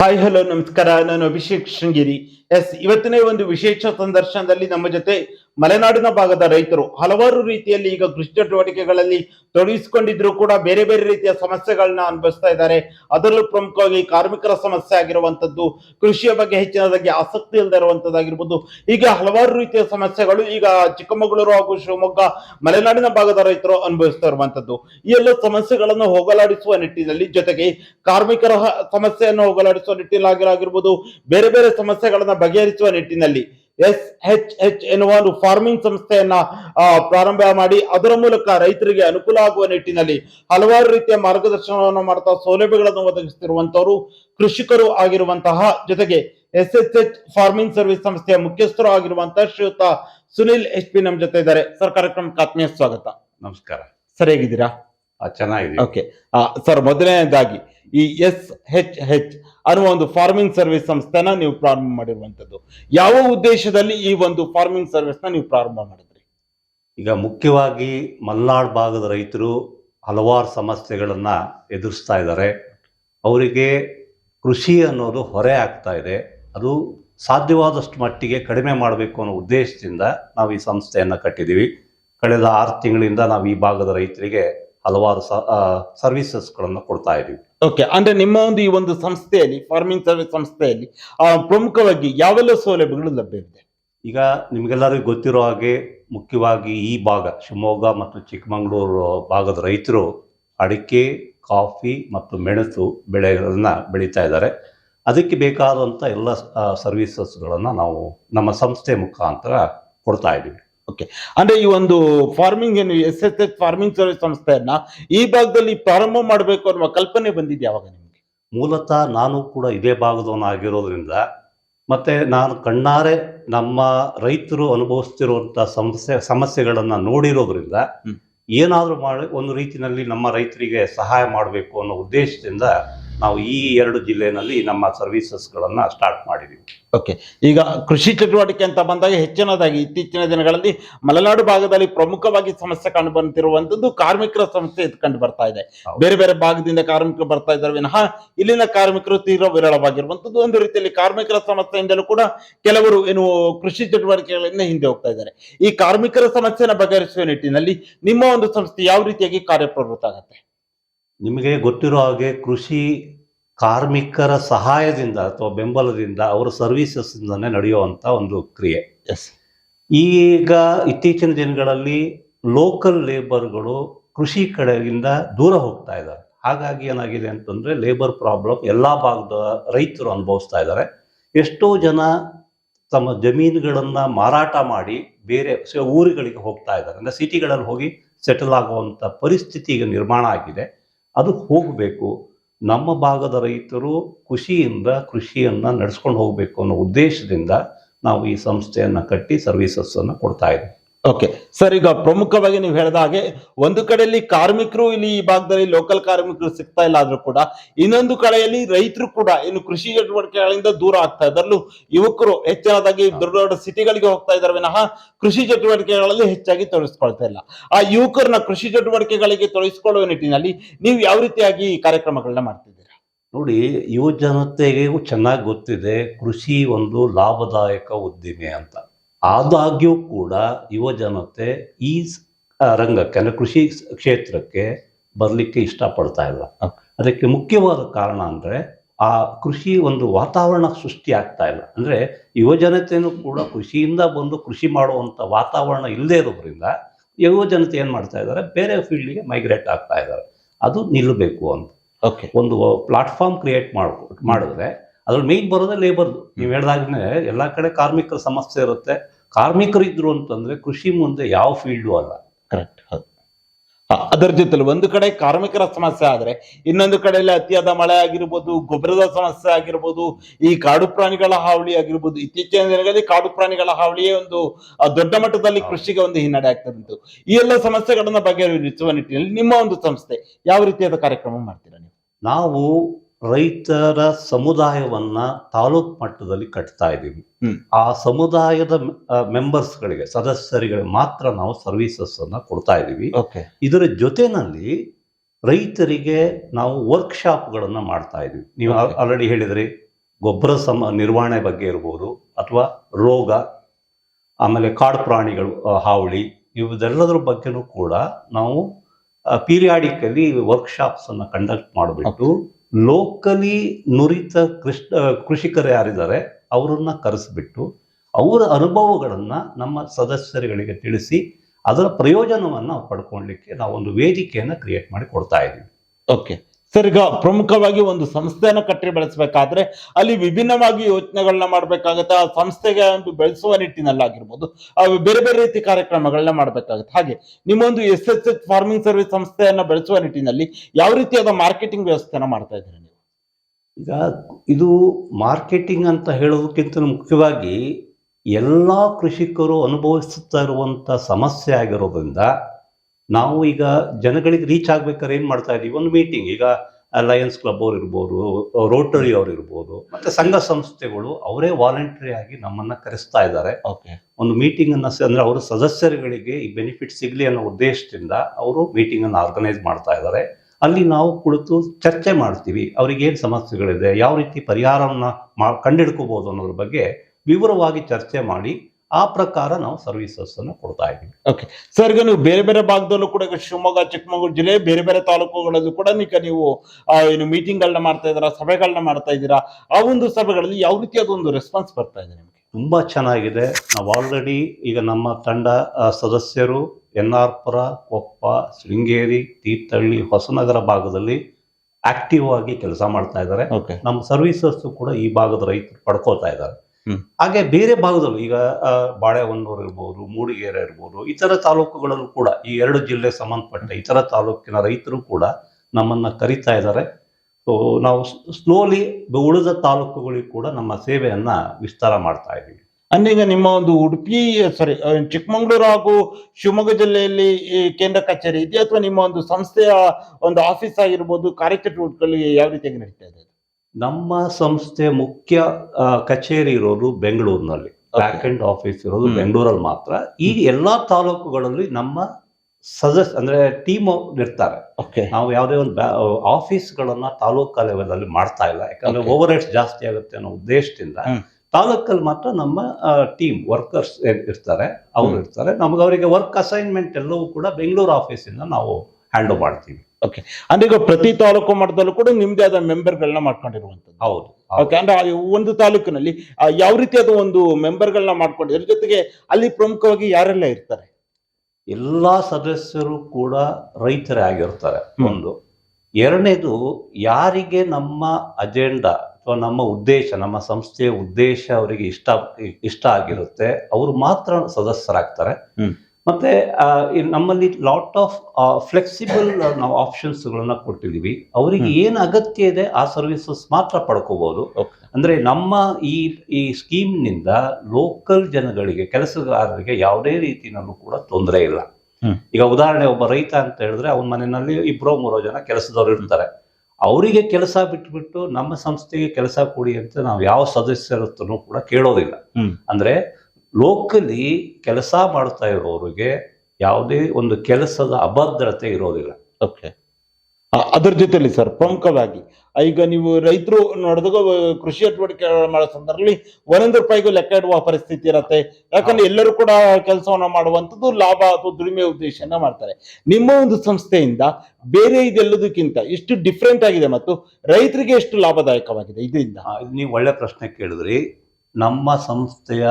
Hi hello ನಮಸ್ಕಾರ ನಾನು Abhishek Sringeri. S, ಇವತ್ತಿನ ಒಂದು ವಿಶೇಷ ಸಂದರ್ಶನದಲ್ಲಿ ನಮ್ಮ ಜೊತೆ ಮಲೆನಾಡಿನ ಭಾಗದ ರೈತರು. ಹಲವಾರು ರೀತಿಯಲ್ಲಿ ಈಗ ಕೃಷಿ ಚಟುವಟಿಕೆಗಳಲ್ಲಿ ತೊಡಗಿಸಿಕೊಂಡಿದ್ರು ಕೂಡ ಬೇರೆ ಬೇರೆ ರೀತಿಯ ಸಮಸ್ಯೆಗಳನ್ನ ಅನುಭವಿಸ್ತಾ ಇದ್ದಾರೆ. ಅದರಲ್ಲೂ ಪ್ರಮುಖವಾಗಿ ಕಾರ್ಮಿಕರ ಸಮಸ್ಯೆ ಆಗಿರುವಂತದ್ದು ಕೃಷಿಯ ಬಗ್ಗೆ ಹೆಚ್ಚಿನದಾಗಿ ಆಸಕ್ತಿ ಇಲ್ಲದೆ ಇರುವಂತದ್ದಾಗಿರ್ಬೋದು ಹೀಗೆ ಹಲವಾರು ರೀತಿಯ ಸಮಸ್ಯೆಗಳು ಈಗ ಚಿಕ್ಕಮಗಳೂರು ಹಾಗೂ ಶಿವಮೊಗ್ಗ, ಮಲೆನಾಡಿನ ಭಾಗದ ರೈತರು ಅನುಭವಿಸ್ತಾ ಇರುವಂತದ್ದು ಈ ಎಲ್ಲ ಸಮಸ್ಯೆಗಳನ್ನು ಹೋಗಲಾಡಿಸುವ ನಿಟ್ಟಿನಲ್ಲಿ ಜೊತೆಗೆ ಕಾರ್ಮಿಕರ ಸಮಸ್ಯೆಯನ್ನು ಹೋಗಲಾಡಿಸುವ ನಿಟ್ಟಿನಲ್ಲಾಗಿರ್ಬೋದು, ಬೇರೆ ಬೇರೆ ಸಮಸ್ಯೆಗಳನ್ನ ಬಗೆಹರಿಸುವ ನಿಟ್ಟಿನಲ್ಲಿ ಎಸ್ ಎಚ್ ಎಚ್ ಎನ್ನುವ ಒಂದು ಫಾರ್ಮಿಂಗ್ ಸಂಸ್ಥೆಯನ್ನ ಪ್ರಾರಂಭ ಮಾಡಿ ಅದರ ಮೂಲಕ ರೈತರಿಗೆ ಅನುಕೂಲ ಆಗುವ ನಿಟ್ಟಿನಲ್ಲಿ ಹಲವಾರು ರೀತಿಯ ಮಾರ್ಗದರ್ಶನವನ್ನು ಮಾಡ್ತಾ ಸೌಲಭ್ಯಗಳನ್ನು ಒದಗಿಸುತ್ತಿರುವಂತವರು ಕೃಷಿಕರು ಆಗಿರುವಂತಹ ಜೊತೆಗೆ S H H farming service ಸಂಸ್ಥೆಯ ಮುಖ್ಯಸ್ಥರು ಆಗಿರುವಂತಹ ಶ್ರೀಯುತ ಸುನಿಲ್ ಎಚ್ ಪಿ ನಮ್ಮ ಜೊತೆ ಇದ್ದಾರೆ. ಸರ್ ಕಾರ್ಯಕ್ರಮಕ್ಕೆ ಆತ್ಮೀಯ ಸ್ವಾಗತ. ನಮಸ್ಕಾರ. ಸರಿಯಾಗಿದ್ದೀರಾ? ಚೆನ್ನಾಗಿದೆ ಓಕೆ. ಸರ್ ಮೊದಲನೇದಾಗಿ ಈ ಎಸ್ ಹೆಚ್ ಹೆಚ್ ಅನ್ನುವ ಒಂದು ಫಾರ್ಮಿಂಗ್ ಸರ್ವಿಸ್ ಸಂಸ್ಥೆನ ನೀವು ಪ್ರಾರಂಭ ಮಾಡಿರುವಂತದ್ದು ಯಾವ ಉದ್ದೇಶದಲ್ಲಿ ಈ ಒಂದು ಫಾರ್ಮಿಂಗ್ ಸರ್ವಿಸ್ನ ನೀವು ಪ್ರಾರಂಭ ಮಾಡಿದ್ರಿ? ಈಗ ಮುಖ್ಯವಾಗಿ ಮಲ್ನಾಡ್ ಭಾಗದ ರೈತರು ಹಲವಾರು ಸಮಸ್ಯೆಗಳನ್ನು ಎದುರಿಸ್ತಾ ಇದ್ದಾರೆ. ಅವರಿಗೆ ಕೃಷಿ ಅನ್ನೋದು ಹೊರೆ ಆಗ್ತಾ ಇದೆ. ಅದು ಸಾಧ್ಯವಾದಷ್ಟು ಮಟ್ಟಿಗೆ ಕಡಿಮೆ ಮಾಡಬೇಕು ಅನ್ನೋ ಉದ್ದೇಶದಿಂದ ನಾವು ಈ ಸಂಸ್ಥೆಯನ್ನು ಕಟ್ಟಿದ್ದೀವಿ. ಕಳೆದ ಆರು ತಿಂಗಳಿಂದ ನಾವು ಈ ಭಾಗದ ರೈತರಿಗೆ ಹಲವಾರು ಸರ್ವಿಸಸ್ಗಳನ್ನು ಕೊಡ್ತಾ ಇದ್ದೀವಿ ಓಕೆ ಅಂದ್ರೆ ನಿಮ್ಮ ಒಂದು ಈ ಒಂದು ಸಂಸ್ಥೆಯಲ್ಲಿ ಫಾರ್ಮಿಂಗ್ ಸರ್ವಿಸ್ ಸಂಸ್ಥೆಯಲ್ಲಿ ಪ್ರಮುಖವಾಗಿ ಯಾವೆಲ್ಲ ಸೌಲಭ್ಯಗಳು ಲಭ್ಯವಿದೆ ಈಗ ನಿಮಗೆಲ್ಲರಿಗೂ ಗೊತ್ತಿರೋ ಹಾಗೆ ಮುಖ್ಯವಾಗಿ ಈ ಭಾಗ ಶಿವಮೊಗ್ಗ ಮತ್ತು ಚಿಕ್ಕಮಗಳೂರು ಭಾಗದ ರೈತರು ಅಡಿಕೆ ಕಾಫಿ ಮತ್ತು ಮೆಣಸು ಬೆಳೆಗಳನ್ನು ಬೆಳೀತಾ ಇದ್ದಾರೆ. ಅದಕ್ಕೆ ಬೇಕಾದಂಥ ಎಲ್ಲ ಸರ್ವಿಸಸ್ಗಳನ್ನು ನಾವು ನಮ್ಮ ಸಂಸ್ಥೆ ಮುಖಾಂತರ ಕೊಡ್ತಾ ಇದ್ದೀವಿ ಅಂದ್ರೆ ಈ ಒಂದು ಫಾರ್ಮಿಂಗ್ ಏನು S S S farming service ಸಂಸ್ಥೆಯನ್ನ ಈ ಭಾಗದಲ್ಲಿ ಪ್ರಾರಂಭ ಮಾಡಬೇಕು ಅನ್ನುವ ಕಲ್ಪನೆ ಬಂದಿದೆ ಯಾವಾಗ ನಿಮಗೆ ಮೂಲತಃ ನಾನು ಕೂಡ ಇದೇ ಭಾಗದವನಾಗಿರೋದ್ರಿಂದ ಮತ್ತೆ ನಾನು ಕಣ್ಣಾರೆ ನಮ್ಮ ರೈತರು ಅನುಭವಿಸ್ತಿರುವಂತಹ ಸಮಸ್ಯೆ ಸಮಸ್ಯೆಗಳನ್ನು ನೋಡಿರೋದ್ರಿಂದ. ಏನಾದರೂ ಮಾಡಿ ಒಂದು ರೀತಿಯಲ್ಲಿ ನಮ್ಮ ರೈತರಿಗೆ ಸಹಾಯ ಮಾಡಬೇಕು ಅನ್ನೋ ಉದ್ದೇಶದಿಂದ ನಾವು ಈ ಎರಡು ಜಿಲ್ಲೆಯಲ್ಲಿ ನಮ್ಮ ಸರ್ವಿಸಸ್ಗಳನ್ನು ಸ್ಟಾರ್ಟ್ ಮಾಡಿದ್ದೀವಿ ಓಕೆ ಈಗ ಕೃಷಿ ಚಟುವಟಿಕೆ ಅಂತ ಬಂದಾಗ ಹೆಚ್ಚಿನದಾಗಿ ಇತ್ತೀಚಿನ ದಿನಗಳಲ್ಲಿ ಮಲೆನಾಡು ಭಾಗದಲ್ಲಿ ಪ್ರಮುಖವಾಗಿ ಸಮಸ್ಯೆ ಕಂಡು ಬಂದಿರುವಂತದ್ದು ಕಾರ್ಮಿಕರ ಸಮಸ್ಯೆ ಇದು ಕಂಡು ಬರ್ತಾ ಇದೆ. ಬೇರೆ ಬೇರೆ ಭಾಗದಿಂದ ಕಾರ್ಮಿಕರು ಬರ್ತಾ ಇದ್ದಾರೆ. ವಿನಃ ಇಲ್ಲಿನ ಕಾರ್ಮಿಕರು ತೀವ್ರ ವಿರಳವಾಗಿರುವಂತದ್ದು. ಒಂದು ರೀತಿಯಲ್ಲಿ ಕಾರ್ಮಿಕರ ಸಮಸ್ಯೆಯಿಂದಲೂ ಕೂಡ ಕೆಲವರು ಏನು ಕೃಷಿ ಚಟುವಟಿಕೆಗಳಿಂದ ಹಿಂದೆ ಹೋಗ್ತಾ ಇದ್ದಾರೆ. ಈ ಕಾರ್ಮಿಕರ ಸಮಸ್ಯೆನ ಬಗೆಹರಿಸುವ ನಿಟ್ಟಿನಲ್ಲಿ ನಿಮ್ಮ ಒಂದು ಸಂಸ್ಥೆ ಯಾವ ರೀತಿಯಾಗಿ ಕಾರ್ಯಪ್ರವೃತ್ತ ಆಗುತ್ತೆ ನಿಮಗೆ ಗೊತ್ತಿರೋ ಹಾಗೆ ಕೃಷಿ ಕಾರ್ಮಿಕರ ಸಹಾಯದಿಂದ ಅಥವಾ ಬೆಂಬಲದಿಂದ ಅವರ ಸರ್ವೀಸಸ್ಸಿಂದನೇ ನಡೆಯುವಂಥ ಒಂದು ಕ್ರಿಯೆ. ಎಸ್ ಈಗ ಇತ್ತೀಚಿನ ದಿನಗಳಲ್ಲಿ ಲೋಕಲ್ ಲೇಬರ್ಗಳು ಕೃಷಿ ಕಡೆಯಿಂದ ದೂರ ಹೋಗ್ತಾ ಇದ್ದಾರೆ. ಹಾಗಾಗಿ ಏನಾಗಿದೆ ಅಂತಂದ್ರೆ ಲೇಬರ್ ಪ್ರಾಬ್ಲಮ್ ಎಲ್ಲ ಭಾಗದ ರೈತರು ಅನುಭವಿಸ್ತಾ ಇದ್ದಾರೆ. ಎಷ್ಟೋ ಜನ ತಮ್ಮ ಜಮೀನುಗಳನ್ನು ಮಾರಾಟ ಮಾಡಿ ಬೇರೆ ಊರುಗಳಿಗೆ ಹೋಗ್ತಾ ಇದ್ದಾರೆ. ಅಂದ್ರೆ ಸಿಟಿಗಳಲ್ಲಿ ಹೋಗಿ ಸೆಟಲ್ ಆಗುವಂಥ ಪರಿಸ್ಥಿತಿ ಈಗ ನಿರ್ಮಾಣ ಆಗಿದೆ. ಅದು ಹೋಗಬೇಕು. ನಮ್ಮ ಭಾಗದ ರೈತರು ಖುಷಿಯಿಂದ ಕೃಷಿಯನ್ನು ನಡೆಸ್ಕೊಂಡು ಹೋಗಬೇಕು ಅನ್ನೋ ಉದ್ದೇಶದಿಂದ ನಾವು ಈ ಸಂಸ್ಥೆಯನ್ನು ಕಟ್ಟಿ ಸರ್ವೀಸಸ್ಸನ್ನು ಕೊಡ್ತಾ ಇದ್ದೀವಿ. ಓಕೆ ಸರ್ ಈಗ ಪ್ರಮುಖವಾಗಿ ನೀವು ಹೇಳಿದ ಹಾಗೆ ಒಂದು ಕಡೆಯಲ್ಲಿ ಕಾರ್ಮಿಕರು ಇಲ್ಲಿ ಈ ಭಾಗದಲ್ಲಿ ಲೋಕಲ್ ಕಾರ್ಮಿಕರು ಸಿಗ್ತಾ ಇಲ್ಲ ಆದ್ರೂ ಕೂಡ ಇನ್ನೊಂದು ಕಡೆಯಲ್ಲಿ ರೈತರು ಕೂಡ ಇನ್ನು ಕೃಷಿ ಚಟುವಟಿಕೆಗಳಿಂದ ದೂರ ಆಗ್ತಾ ಅದರಲ್ಲೂ ಯುವಕರು ಹೆಚ್ಚಿನದಾಗಿ ದೊಡ್ಡ ದೊಡ್ಡ ಸಿಟಿಗಳಿಗೆ ಹೋಗ್ತಾ ಇದ್ದಾರೆ. ವಿನಃ ಕೃಷಿ ಚಟುವಟಿಕೆಗಳಲ್ಲಿ ಹೆಚ್ಚಾಗಿ ತೊಡಗಿಸ್ಕೊಳ್ತಾ ಇಲ್ಲ. ಆ ಯುವಕರನ್ನ ಕೃಷಿ ಚಟುವಟಿಕೆಗಳಿಗೆ ತೊಡಗಿಸಿಕೊಳ್ಳುವ ನಿಟ್ಟಿನಲ್ಲಿ ನೀವು ಯಾವ ರೀತಿಯಾಗಿ ಈ ಕಾರ್ಯಕ್ರಮಗಳನ್ನ ಮಾಡ್ತಿದ್ದೀರಾ? ನೋಡಿ ಯುವ ಜನತೆಗೂ ಚೆನ್ನಾಗಿ ಗೊತ್ತಿದೆ ಕೃಷಿ ಒಂದು ಲಾಭದಾಯಕ ಉದ್ದಿಮೆ ಅಂತ. ಆದಾಗ್ಯೂ ಕೂಡ ಯುವ ಜನತೆ ಈ ರಂಗಕ್ಕೆ ಅಂದರೆ ಕೃಷಿ ಕ್ಷೇತ್ರಕ್ಕೆ ಬರಲಿಕ್ಕೆ ಇಷ್ಟಪಡ್ತಾ ಇಲ್ಲ. ಅದಕ್ಕೆ ಮುಖ್ಯವಾದ ಕಾರಣ ಅಂದ್ರೆ ಆ ಕೃಷಿ ಒಂದು ವಾತಾವರಣ ಸೃಷ್ಟಿ ಆಗ್ತಾ ಇಲ್ಲ. ಅಂದ್ರೆ ಯುವ ಜನತೆನೂ ಕೂಡ ಕೃಷಿಯಿಂದ ಬಂದು ಕೃಷಿ ಮಾಡುವಂತ ವಾತಾವರಣ ಇಲ್ಲದೇ ಇರೋದ್ರಿಂದ ಯುವ ಜನತೆ ಏನ್ ಮಾಡ್ತಾ ಇದ್ದಾರೆ ಬೇರೆ ಫೀಲ್ಡ್ಗೆ ಮೈಗ್ರೇಟ್ ಆಗ್ತಾ ಇದ್ದಾರೆ. ಅದು ನಿಲ್ಲಬೇಕು ಅಂತ. ಓಕೆ ಒಂದು ಪ್ಲಾಟ್ಫಾರ್ಮ್ ಕ್ರಿಯೇಟ್ ಮಾಡ್ ಮಾಡಿದ್ರೆ ಅದ್ರಲ್ಲಿ ಮೇನ್ ಬರೋದೇ ಲೇಬರ್ದು ನೀವು ಹೇಳ್ದಾಗನೇ ಎಲ್ಲ ಕಡೆ ಕಾರ್ಮಿಕರ ಸಮಸ್ಯೆ ಇರುತ್ತೆ. ಕಾರ್ಮಿಕರು ಇದ್ರು ಅಂತಂದ್ರೆ ಕೃಷಿ ಮುಂದೆ ಯಾವ ಫೀಲ್ಡು ಅಲ್ಲ. ಕರೆಕ್ಟ್ ಅದರ ಜೊತೆಲಿ ಒಂದು ಕಡೆ ಕಾರ್ಮಿಕರ ಸಮಸ್ಯೆ ಆದ್ರೆ ಇನ್ನೊಂದು ಕಡೆಯಲ್ಲಿ ಅತಿಯಾದ ಮಳೆ ಆಗಿರ್ಬೋದು ಗೊಬ್ಬರದ ಸಮಸ್ಯೆ ಆಗಿರ್ಬೋದು ಈ ಕಾಡು ಪ್ರಾಣಿಗಳ ಹಾವಳಿ ಆಗಿರ್ಬೋದು ಇತ್ತೀಚಿನ ದಿನಗಳಲ್ಲಿ ಕಾಡು ಪ್ರಾಣಿಗಳ ಹಾವಳಿಯೇ ಒಂದು ದೊಡ್ಡ ಮಟ್ಟದಲ್ಲಿ ಕೃಷಿಗೆ ಒಂದು ಹಿನ್ನಡೆ ಆಗ್ತಾ ಉಂಟು ಈ ಎಲ್ಲ ಸಮಸ್ಯೆಗಳನ್ನ ಬಗೆಹರಿಸುವ ನಿಟ್ಟಿನಲ್ಲಿ ನಿಮ್ಮ ಒಂದು ಸಂಸ್ಥೆ ಯಾವ ರೀತಿಯಾದ ಕಾರ್ಯಕ್ರಮ ಮಾಡ್ತೀರಾ ನೀವು? ನಾವು ರೈತರ ಸಮುದಾಯವನ್ನ ತಾಲೂಕ್ ಮಟ್ಟದಲ್ಲಿ ಕಟ್ತಾ ಇದ್ದೀವಿ. ಆ ಸಮುದಾಯದ ಮೆಂಬರ್ಸ್ಗಳಿಗೆ ಸದಸ್ಯರಿಗೆ ಮಾತ್ರ ನಾವು ಸರ್ವಿಸಸ್ ಅನ್ನ ಕೊಡ್ತಾ ಇದ್ದೀವಿ. ಇದರ ಜೊತೆನಲ್ಲಿ ರೈತರಿಗೆ ನಾವು ವರ್ಕ್ಶಾಪ್ಗಳನ್ನು ಮಾಡ್ತಾ ಇದ್ದೀವಿ. ನೀವು. ಆಲ್ರೆಡಿ ಹೇಳಿದ್ರಿ ಗೊಬ್ಬರ ಸಮ ನಿರ್ವಹಣೆ ಬಗ್ಗೆ ಇರ್ಬೋದು ಅಥವಾ ರೋಗ ಆಮೇಲೆ ಕಾಡು ಪ್ರಾಣಿಗಳು ಹಾವಳಿ ಇವುದೆಲ್ಲದರ ಬಗ್ಗೆನೂ ಕೂಡ ನಾವು ಪೀರಿಯಾಡಿಕಲಿ ವರ್ಕ್ಶಾಪ್ಸ್ ಅನ್ನ ಕಂಡಕ್ಟ್ ಮಾಡಿಬಿಟ್ಟು ಲೋಕಲಿ ನುರಿತ ಕೃಷ್ ಕೃಷಿಕರು ಯಾರಿದ್ದಾರೆ, ಅವರನ್ನು ಕರೆಸಿಬಿಟ್ಟು ಅವರ ಅನುಭವಗಳನ್ನು ನಮ್ಮ ಸದಸ್ಯರುಗಳಿಗೆ ತಿಳಿಸಿ ಅದರ ಪ್ರಯೋಜನವನ್ನ ಪಡ್ಕೊಳ್ಲಿಕ್ಕೆ ಒಂದು ವೇದಿಕೆಯನ್ನ ಕ್ರಿಯೇಟ್ ಮಾಡಿ ಕೊಡ್ತಾ ಇದ್ದೀವಿ. ಓಕೆ ಸರ್ ಈಗ ಪ್ರಮುಖವಾಗಿ ಒಂದು ಸಂಸ್ಥೆಯನ್ನು ಕಟ್ಟಿ ಬೆಳೆಸಬೇಕಾದ್ರೆ ಅಲ್ಲಿ ವಿಭಿನ್ನವಾಗಿ ಯೋಚನೆಗಳನ್ನ ಮಾಡಬೇಕಾಗುತ್ತೆ. ಆ ಸಂಸ್ಥೆಗೆ ಒಂದು ಬೆಳೆಸುವ ನಿಟ್ಟಿನಲ್ಲಾಗಿರ್ಬೋದು. ಬೇರೆ ಬೇರೆ ರೀತಿ ಕಾರ್ಯಕ್ರಮಗಳನ್ನ ಮಾಡಬೇಕಾಗುತ್ತೆ. ಹಾಗೆ ನಿಮ್ಮೊಂದು S S H farming service ಸಂಸ್ಥೆಯನ್ನು ಬೆಳೆಸುವ ನಿಟ್ಟಿನಲ್ಲಿ ಯಾವ ರೀತಿಯಾದ ಮಾರ್ಕೆಟಿಂಗ್ ವ್ಯವಸ್ಥೆಯನ್ನು ಮಾಡ್ತಾ ಇದ್ದೀರಿ ನೀವು? ಈಗ ಇದು ಮಾರ್ಕೆಟಿಂಗ್ ಅಂತ ಹೇಳೋದಕ್ಕಿಂತ ಮುಖ್ಯವಾಗಿ ಎಲ್ಲ ಕೃಷಿಕರು ಅನುಭವಿಸುತ್ತಾ ಇರುವಂಥ ಸಮಸ್ಯೆ ಆಗಿರೋದ್ರಿಂದ ನಾವು ಈಗ ಜನಗಳಿಗೆ ರೀಚ್ ಆಗ್ಬೇಕಾದ್ರೆ ಏನ್ ಮಾಡ್ತಾ ಇದೀವಿ ಒಂದು ಮೀಟಿಂಗ್ ಈಗ ಲಯನ್ಸ್ ಕ್ಲಬ್ ಅವ್ರು ಇರ್ಬೋದು ರೋಟರಿ ಅವ್ರು ಇರ್ಬೋದು ಮತ್ತೆ ಸಂಘ ಸಂಸ್ಥೆಗಳು ಅವರೇ ವಾಲಂಟರಿ ಆಗಿ ನಮ್ಮನ್ನ ಕರೆಸ್ತಾ ಇದ್ದಾರೆ. ಓಕೆ ಒಂದು ಮೀಟಿಂಗ್ ಅನ್ನ ಅಂದ್ರೆ ಅವರ ಸದಸ್ಯರುಗಳಿಗೆ ಈ ಬೆನಿಫಿಟ್ ಸಿಗ್ಲಿ ಅನ್ನೋ ಉದ್ದೇಶದಿಂದ ಅವರು ಮೀಟಿಂಗ್ ಅನ್ನು ಆರ್ಗನೈಸ್ ಮಾಡ್ತಾ ಇದ್ದಾರೆ. ಅಲ್ಲಿ ನಾವು ಕುಳಿತು ಚರ್ಚೆ ಮಾಡ್ತೀವಿ. ಅವ್ರಿಗೆ ಏನು ಸಮಸ್ಯೆಗಳಿದೆ? ಯಾವ ರೀತಿ ಪರಿಹಾರವನ್ನ ಮಾ ಕಂಡಿಡ್ಕೋಬಹುದು ಅನ್ನೋದ್ರ ಬಗ್ಗೆ ವಿವರವಾಗಿ ಚರ್ಚೆ ಮಾಡಿ ಆ ಪ್ರಕಾರ ನಾವು ಸರ್ವಿಸಸ್ ಅನ್ನು ಕೊಡ್ತಾ ಇದ್ದೀವಿ. ಓಕೆ ಸರ್ ಈಗ ನೀವು ಬೇರೆ ಬೇರೆ ಭಾಗದಲ್ಲೂ ಕೂಡ ಈಗ ಶಿವಮೊಗ್ಗ ಚಿಕ್ಕಮಗಳೂರು ಜಿಲ್ಲೆ ಬೇರೆ ಬೇರೆ ತಾಲೂಕುಗಳಲ್ಲೂ ಕೂಡ ಈಗ ನೀವು ಏನು ಮೀಟಿಂಗ್ಗಳನ್ನ ಮಾಡ್ತಾ ಇದ್ದೀರಾ ಸಭೆಗಳನ್ನ ಮಾಡ್ತಾ ಇದ್ದೀರಾ ಆ ಒಂದು ಸಭೆಗಳಲ್ಲಿ ಯಾವ ರೀತಿಯಾದ ಒಂದು ರೆಸ್ಪಾನ್ಸ್ ಬರ್ತಾ ಇದೆ ನಿಮಗೆ? ತುಂಬಾ ಚೆನ್ನಾಗಿದೆ. ನಾವು ಆಲ್ರೆಡಿ ಈಗ ನಮ್ಮ ತಂಡ ಸದಸ್ಯರು ಎನ್ ಆರ್ ಪುರ ಕೊಪ್ಪ ಶೃಂಗೇರಿ ತೀರ್ಥಹಳ್ಳಿ ಹೊಸನಗರ ಭಾಗದಲ್ಲಿ ಆಕ್ಟಿವ್ ಆಗಿ ಕೆಲಸ ಮಾಡ್ತಾ ಇದ್ದಾರೆ. ನಮ್ಮ ಸರ್ವಿಸಸ್ ಕೂಡ ಈ ಭಾಗದ ರೈತರು ಪಡ್ಕೋತಾ ಇದ್ದಾರೆ. ಹಾಗೆ ಬೇರೆ ಭಾಗದಲ್ಲೂ ಈಗ ಬಾಳೆಹೊನ್ನೂರು ಇರ್ಬೋದು ಮೂಡಿಗೆರೆ ಇರ್ಬೋದು ಇತರ ತಾಲೂಕುಗಳಲ್ಲೂ ಕೂಡ ಈ ಎರಡು ಜಿಲ್ಲೆ ಸಂಬಂಧಪಟ್ಟ ಇತರ ತಾಲೂಕಿನ ರೈತರು ಕೂಡ ನಮ್ಮನ್ನ ಕರಿತಾ ಇದ್ದಾರೆ. ಸೊ ನಾವು ಸ್ಲೋಲಿ ಉಳಿದ ತಾಲೂಕುಗಳಿಗೆ ಕೂಡ ನಮ್ಮ ಸೇವೆಯನ್ನ ವಿಸ್ತಾರ ಮಾಡ್ತಾ ಇದ್ದೀವಿ. ಅಂದೀಗ ನಿಮ್ಮ ಒಂದು ಉಡುಪಿ ಸಾರಿ ಚಿಕ್ಕಮಗಳೂರು ಹಾಗೂ ಶಿವಮೊಗ್ಗ ಜಿಲ್ಲೆಯಲ್ಲಿ ಈ ಕೇಂದ್ರ ಕಚೇರಿ ಇದೆಯಾ? ಅಥವಾ ನಿಮ್ಮ ಒಂದು ಸಂಸ್ಥೆಯ ಒಂದು ಆಫೀಸ್ ಆಗಿರ್ಬೋದು ಕಾರ್ಯಚಟುವಟಿಕೆಗಳು ಯಾವ ರೀತಿಯಾಗಿ ನಡೀತಾ ಇದೆ? ನಮ್ಮ ಸಂಸ್ಥೆ ಮುಖ್ಯ ಕಚೇರಿ ಇರೋದು ಬೆಂಗಳೂರಿನಲ್ಲಿ. ಬ್ಯಾಕ್ ಅಂಡ್ ಆಫೀಸ್ ಇರೋದು ಬೆಂಗಳೂರಲ್ಲಿ ಮಾತ್ರ. ಈ ಎಲ್ಲಾ ತಾಲೂಕುಗಳಲ್ಲಿ ನಮ್ಮ ಸದಸ್ಯ ಅಂದ್ರೆ ಟೀಮ್ ಇರ್ತಾರೆ. ನಾವು ಯಾವುದೇ ಒಂದು ಆಫೀಸ್ಗಳನ್ನ ತಾಲೂಕಾ ಲೆವೆಲ್ ಅಲ್ಲಿ ಮಾಡ್ತಾ ಇಲ್ಲ. ಯಾಕಂದ್ರೆ. ಓವರ್ ಹೆಡ್ಸ್ ಜಾಸ್ತಿ ಆಗುತ್ತೆ ಅನ್ನೋ ಉದ್ದೇಶದಿಂದ. ತಾಲೂಕಲ್ಲಿ ಮಾತ್ರ ನಮ್ಮ ಟೀಮ್ ವರ್ಕರ್ಸ್ ಇರ್ತಾರೆ. ಅವರು ಇರ್ತಾರೆ. ನಮ್ಗೆ ಅವರಿಗೆ ವರ್ಕ್ ಅಸೈನ್ಮೆಂಟ್ ಎಲ್ಲವೂ ಕೂಡ ಬೆಂಗಳೂರು ಆಫೀಸಿಂದ ನಾವು ಹ್ಯಾಂಡಲ್ ಮಾಡ್ತೀವಿ. ಅಂದ್ರೆ ಈಗ ಪ್ರತಿ ತಾಲೂಕು ಮಟ್ಟದಲ್ಲೂ ಕೂಡ ನಿಮ್ದೇ ಆದ ಮೆಂಬರ್ಗಳನ್ನ ಮಾಡ್ಕೊಂಡಿರುವಂತದ್ದು ಹೌದು. ಓಕೆ ಅಂದ್ರೆ ಆ ಒಂದು ತಾಲೂಕಿನಲ್ಲಿ ಆ ಯಾವ ರೀತಿಯಾದ ಒಂದು ಮೆಂಬರ್ಗಳನ್ನ ಮಾಡ್ಕೊಂಡಿದ್ರ ಜೊತೆಗೆ ಅಲ್ಲಿ ಪ್ರಮುಖವಾಗಿ ಯಾರೆಲ್ಲ ಇರ್ತಾರೆ? ಎಲ್ಲಾ ಸದಸ್ಯರು ಕೂಡ ರೈತರೇ ಆಗಿರ್ತಾರೆ. ಒಂದು. ಎರಡನೇದು ಯಾರಿಗೆ ನಮ್ಮ ಅಜೆಂಡಾ ಅಥವಾ ನಮ್ಮ ಉದ್ದೇಶ ನಮ್ಮ ಸಂಸ್ಥೆಯ ಉದ್ದೇಶ ಅವರಿಗೆ ಇಷ್ಟ ಇಷ್ಟ ಆಗಿರುತ್ತೆ ಅವರು ಮಾತ್ರ ಸದಸ್ಯರಾಗ್ತಾರೆ. ಮತ್ತೆ ನಮ್ಮಲ್ಲಿ ಲಾಟ್ ಆಫ್ ಫ್ಲೆಕ್ಸಿಬಲ್ ನಾವು ಆಪ್ಷನ್ಸ್ ಗಳನ್ನ ಕೊಟ್ಟಿದೀವಿ ಅವರಿಗೆ. ಏನು ಅಗತ್ಯ ಇದೆ ಆ ಸರ್ವಿಸಸ್ ಮಾತ್ರ ಪಡ್ಕೋಬಹುದು ಅಂದ್ರೆ ನಮ್ಮ ಈ ಈ ಸ್ಕೀಮ್ನಿಂದ ಲೋಕಲ್ ಜನಗಳಿಗೆ ಕೆಲಸಗಾರರಿಗೆ ಯಾವುದೇ ರೀತಿಯಲ್ಲೂ ಕೂಡ ತೊಂದರೆ ಇಲ್ಲ. ಈಗ ಉದಾಹರಣೆ ಒಬ್ಬ ರೈತ ಅಂತ ಹೇಳಿದ್ರೆ ಅವನ ಮನೆಯಲ್ಲಿ ಇಬ್ಬರೋ ಮೂರೋ ಜನ ಕೆಲಸದವರು ಇರ್ತಾರೆ. ಅವರಿಗೆ ಕೆಲಸ ಬಿಟ್ಬಿಟ್ಟು ನಮ್ಮ ಸಂಸ್ಥೆಗೆ ಕೆಲಸ ಕೊಡಿ ಅಂತ ನಾವು ಯಾವ ಸದಸ್ಯರ ಹತ್ರನೂ ಕೂಡ ಕೇಳೋದಿಲ್ಲ. ಅಂದ್ರೆ ಲೋಕಲಿ ಕೆಲಸ ಮಾಡ್ತಾ ಇರೋರಿಗೆ ಯಾವುದೇ ಒಂದು ಕೆಲಸದ ಅಭದ್ರತೆ ಇರೋದಿಲ್ಲ. ಓಕೆ ಅದರ ಜೊತೆಲಿ ಸರ್ ಪ್ರಮುಖವಾಗಿ ಈಗ ನೀವು ರೈತರು ನೋಡಿದಾಗ ಕೃಷಿ ಚಟುವಟಿಕೆ ಮಾಡೋ ಸಂದರ್ಭದಲ್ಲಿ ಒಂದೊಂದು ರೂಪಾಯಿಗೂ ಲೆಕ್ಕ ಇಡುವ ಪರಿಸ್ಥಿತಿ ಇರುತ್ತೆ. ಯಾಕಂದ್ರೆ ಎಲ್ಲರೂ ಕೂಡ ಕೆಲಸವನ್ನು ಮಾಡುವಂಥದ್ದು ಲಾಭ ಅಥವಾ ದುಡಿಮೆ ಉದ್ದೇಶನ ಮಾಡ್ತಾರೆ. ನಿಮ್ಮ ಒಂದು ಸಂಸ್ಥೆಯಿಂದ ಬೇರೆ ಇದೆಲ್ಲದಕ್ಕಿಂತ ಎಷ್ಟು ಡಿಫ್ರೆಂಟ್ ಆಗಿದೆ ಮತ್ತು ರೈತರಿಗೆ ಎಷ್ಟು ಲಾಭದಾಯಕವಾಗಿದೆ ಇದರಿಂದ? ನೀವು ಒಳ್ಳೆ ಪ್ರಶ್ನೆ ಕೇಳಿದ್ರಿ. ನಮ್ಮ ಸಂಸ್ಥೆಯ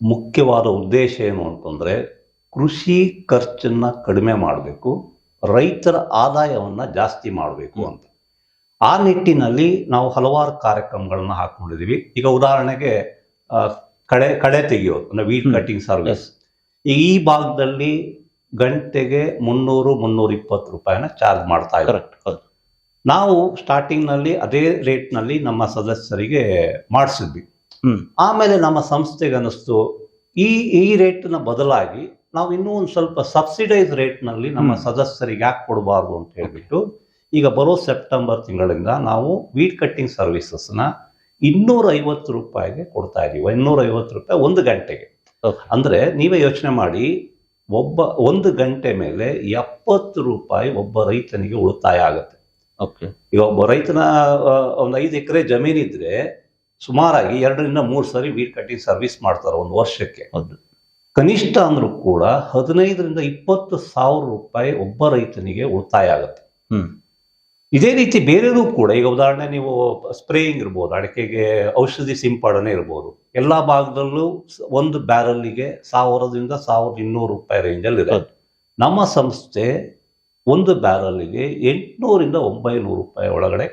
ಮುಖ್ಯವಾದ ಉದ್ದೇಶ ಏನು ಅಂತಂದರೆ ಕೃಷಿ ಖರ್ಚನ್ನು ಕಡಿಮೆ ಮಾಡಬೇಕು ರೈತರ ಆದಾಯವನ್ನು ಜಾಸ್ತಿ ಮಾಡಬೇಕು ಅಂತ. ಆ ನಿಟ್ಟಿನಲ್ಲಿ ನಾವು ಹಲವಾರು ಕಾರ್ಯಕ್ರಮಗಳನ್ನು ಹಾಕ್ಕೊಂಡಿದ್ದೀವಿ ಈಗ ಉದಾಹರಣೆಗೆ ಕಳೆ ಕಳೆ ತೆಗೆಯೋದು ಅಂದರೆ ವೀಡ್. ಕಟಿಂಗ್ ಸರ್ವಿಸ್ ಈ ಭಾಗದಲ್ಲಿ ಗಂಟೆಗೆ ಮುನ್ನೂರು ಮುನ್ನೂರ ಇಪ್ಪತ್ತು ರೂಪಾಯಿನ ಚಾರ್ಜ್ ಮಾಡ್ತಾ ಇದ್ದಾರೆ ನಾವು ಸ್ಟಾರ್ಟಿಂಗ್ನಲ್ಲಿ ಅದೇ ರೇಟ್ನಲ್ಲಿ ನಮ್ಮ ಸದಸ್ಯರಿಗೆ ಮಾಡಿಸಿದ್ವಿ. ಆಮೇಲೆ ನಮ್ಮ ಸಂಸ್ಥೆಗೆ ಅನಿಸ್ತು ಈ ಈ ರೇಟ್ನ ಬದಲಾಗಿ ನಾವು ಇನ್ನೂ ಒಂದು ಸ್ವಲ್ಪ ಸಬ್ಸಿಡೈಸ್ ರೇಟ್ನಲ್ಲಿ ನಮ್ಮ ಸದಸ್ಯರಿಗೆ ಯಾಕೆ ಕೊಡಬಾರ್ದು ಅಂತ ಹೇಳ್ಬಿಟ್ಟು ಈಗ ಬರೋ ಸೆಪ್ಟೆಂಬರ್ ತಿಂಗಳಿಂದ ನಾವು ವೀಡ್ ಕಟ್ಟಿಂಗ್ ಸರ್ವಿಸಸ್ನ ಇನ್ನೂರ ಐವತ್ತು ರೂಪಾಯಿಗೆ ಕೊಡ್ತಾ ಇದ್ದೀವಿ ಇನ್ನೂರ ಐವತ್ತು ರೂಪಾಯಿ ಒಂದು ಗಂಟೆಗೆ. ಅಂದರೆ ಅಂದ್ರೆ ನೀವೇ ಯೋಚನೆ ಮಾಡಿ ಒಬ್ಬ ಒಂದು ಗಂಟೆ ಮೇಲೆ ಎಪ್ಪತ್ತು ರೂಪಾಯಿ ಒಬ್ಬ ರೈತನಿಗೆ ಉಳಿತಾಯ ಆಗುತ್ತೆ. ಓಕೆ ಈಗ ಒಬ್ಬ ರೈತನ ಒಂದು ಐದು ಎಕರೆ ಜಮೀನಿದ್ರೆ ಸುಮಾರಾಗಿ ಎರಡರಿಂದ ಮೂರು ಸಾರಿ ವೀಡ್ ಕಟ್ಟಿಂಗ್ ಸರ್ವಿಸ್ ಮಾಡ್ತಾರೆ ಒಂದು ವರ್ಷಕ್ಕೆ. ಅದು ಕನಿಷ್ಠ ಅಂದ್ರೂ ಕೂಡ ಹದಿನೈದರಿಂದ ಇಪ್ಪತ್ತು ಸಾವಿರ ರೂಪಾಯಿ ಒಬ್ಬ ರೈತನಿಗೆ ಉಳಿತಾಯ ಆಗುತ್ತೆ. ಇದೇ ರೀತಿ ಬೇರೆದು ಕೂಡ ಈಗ ಉದಾಹರಣೆ ನೀವು ಸ್ಪ್ರೇಯಿಂಗ್ ಇರ್ಬೋದು ಅಡಿಕೆಗೆ ಔಷಧಿ ಸಿಂಪಡಣೆ ಇರ್ಬೋದು ಎಲ್ಲ ಭಾಗದಲ್ಲೂ ಒಂದು ಬ್ಯಾರಲ್ಲಿಗೆ ಸಾವಿರದಿಂದ ಸಾವಿರದ ಇನ್ನೂರು ರೂಪಾಯಿ ರೇಂಜಲ್ಲಿ ಇದೆ. ನಮ್ಮ ಸಂಸ್ಥೆ ಒಂದು ಬ್ಯಾರಲ್ಲಿಗೆ ಎಂಟುನೂರಿಂದ ಒಂಬೈನೂರು ರೂಪಾಯಿ ಒಳಗಡೆ